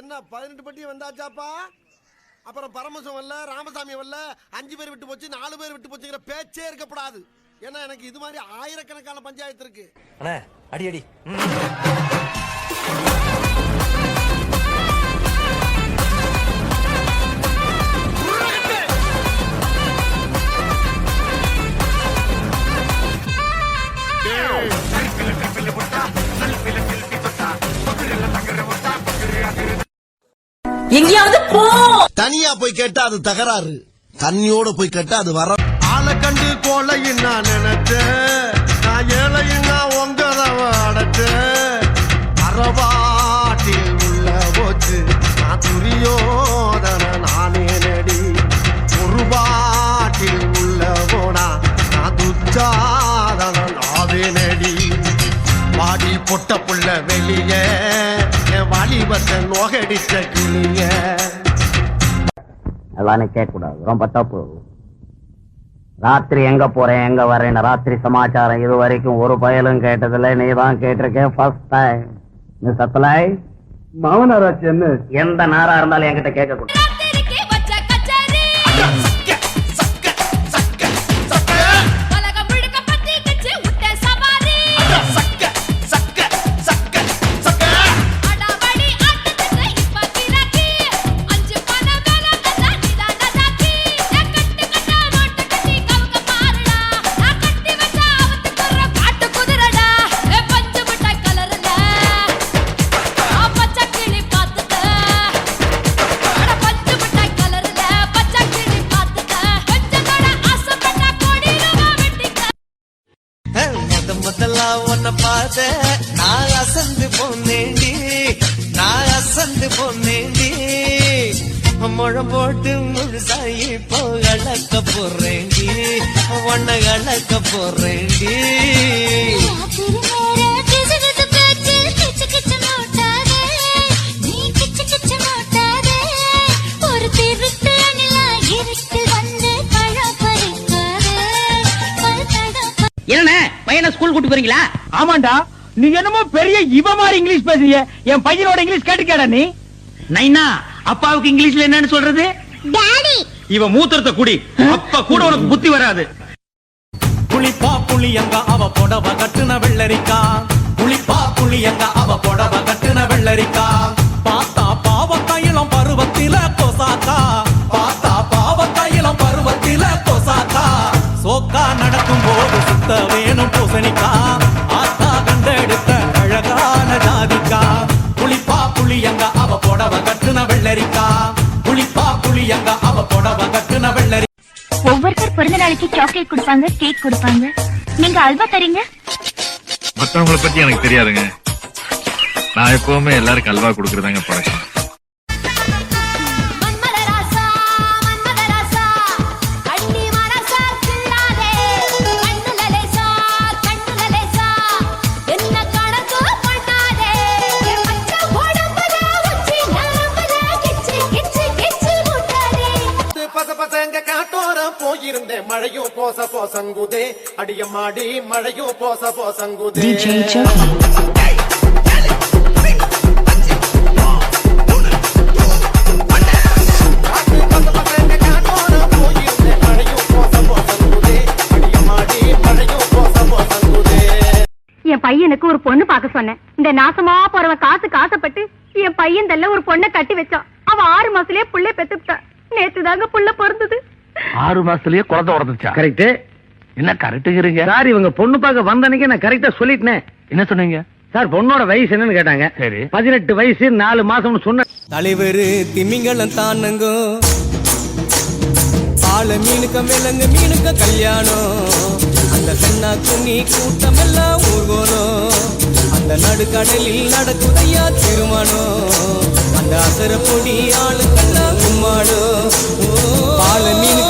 என்ன பதினெட்டு பட்டி வந்தாச்சாப்பா? அப்புறம் பரமசம் வரல ராமசாமி வரல அஞ்சு பேர் விட்டு போச்சு நாலு பேர் விட்டு போச்சுங்கிற பேச்சே இருக்கக்கூடாது. ஏன்னா எனக்கு இது மாதிரி ஆயிரக்கணக்கான பஞ்சாயத்து இருக்கு. அடி அடி. எங்கேயாவது போ. தனியா போய் கேட்டா அது தகராறு. தண்ணியோட போய் கேட்டா அது வர ஆளை கண்டு கோலையும் நான் நினைச்சேன் நான் ஏழையும் நான் உங்கதவ அடைச்சேன் அறவாட்டில் உள்ள போச்சு. நான் துரியோதன நானே நடி. ஒரு பாட்டில் உள்ள போனா நான் துச்சாதன நாவே நடி. வாடி பொட்ட புள்ள வெளிய வாலிபத்தை நோகடிச்ச கிளிய எல்லாரும் கேட்க கூடாது ரொம்ப தப்பு. ராத்திரி எங்க போறேன் எங்க வரேன் ராத்திரி சமாச்சாரம். இது வரைக்கும் ஒரு பயலும் கேட்டதில்ல. நீ தான் கேட்டிருக்கேன் ஃபர்ஸ்ட் டைம் மிஸ் சத்தலாய் மாமனாராச்சு என்ன? எந்த நாரா இருந்தாலும் என்கிட்ட கேட்க பார்த்த நான் அசந்து போனேண்டி நான் அசந்து போனேண்டி முழம் போட்டு முழுசாயி இப்போ அழக்க போறேண்டி உன்னை அழக்க போறேண்டி பையனை ஸ்கூல் கூட்டு போறீங்களா? ஆமாண்டா. நீ என்னமோ பெரிய இவ மாதிரி இங்கிலீஷ் பேசுறீங்க என் பையனோட இங்கிலீஷ் கேட்டுக்கேடா நீ. நைனா அப்பாவுக்கு இங்கிலீஷ்ல என்னன்னு சொல்றது? டாடி. இவ மூத்திரத்தை குடி. அப்ப கூட உனக்கு புத்தி வராது. புளிப்பா புளியங்க அவ புடவ கட்டுன வெள்ளரிக்கா. புளிப்பா புளியங்க அவ புடவ கட்டுன வெள்ளரிக்கா. பார்த்தா பாவக்காயிலம் பருவத்தில கொசாக்கா. பார்த்தா பாவக்காயிலம் பருவத்தில கொசாக்கா. சோக்கா நடக்கும் போது சுத்த வேணும் பூசணிக்கா ஆத்தா கண்டெடுத்த அழகான ஜாதிக்கா? புளிப்பா புளியங்க அவ புடவ கட்டுன வெள்ளரிக்கா? புளிப்பா புளியங்க அவ புடவ கட்டுன வெள்ளரி ஒவ்வொருத்தர் பிறந்த நாளைக்கு சாக்லேட் கொடுப்பாங்க கேக் கொடுப்பாங்க. நீங்க அல்வா தரீங்க? மத்தவங்கள பத்தி எனக்கு தெரியாதுங்க. நான் எப்பவுமே எல்லாருக்கும் அல்வா கொடுக்கறதாங்க பழக்கம். பசங்க காட்டோரம் போயிருந்தேன் மழையும் போச போசங்குதே. அடியம்மாடி மழையும் போச போசங்குதே. என் பையனுக்கு ஒரு பொண்ணு பார்க்க சொன்னேன். இந்த நாசமா போறவன் காசு காசப்பட்டு என் பையன் தல்ல ஒரு பொண்ணை கட்டி வச்சான். அவன் ஆறு மாசத்துலயே புள்ள பெத்துட்டா நேத்து தாங்க புள்ள பிறந்தது. ஆறு மாசத்துலயே குழந்தை உடந்துச்சா கரெக்ட் என்ன கரெக்டுங்கிறீங்க சார் இவங்க பொண்ணு பார்க்க வந்த அன்னைக்கு நான் கரெக்டா சொல்லிட்டேன். என்ன சொன்னீங்க? சார் பொண்ணோட வயசு என்னன்னு கேட்டாங்க. சரி. பதினெட்டு வயசு நாலு மாசம்னு சொன்ன தலைவர் திமிங்கலம் தானுங்க. ஆள மீனுக்க விலங்கு மீனுக்க கல்யாணம். அந்த கண்ணா துணி கூட்டம் எல்லாம் ஊர்கோலம். அந்த நடுக்கடலில் நடக்குதையா திருமணம். ದಾಸರ ಪುಡಿ ಆಳು ಕಳ್ಳ ಕುಮ್ಮಾಡು ಬಾಳ ಮೀನು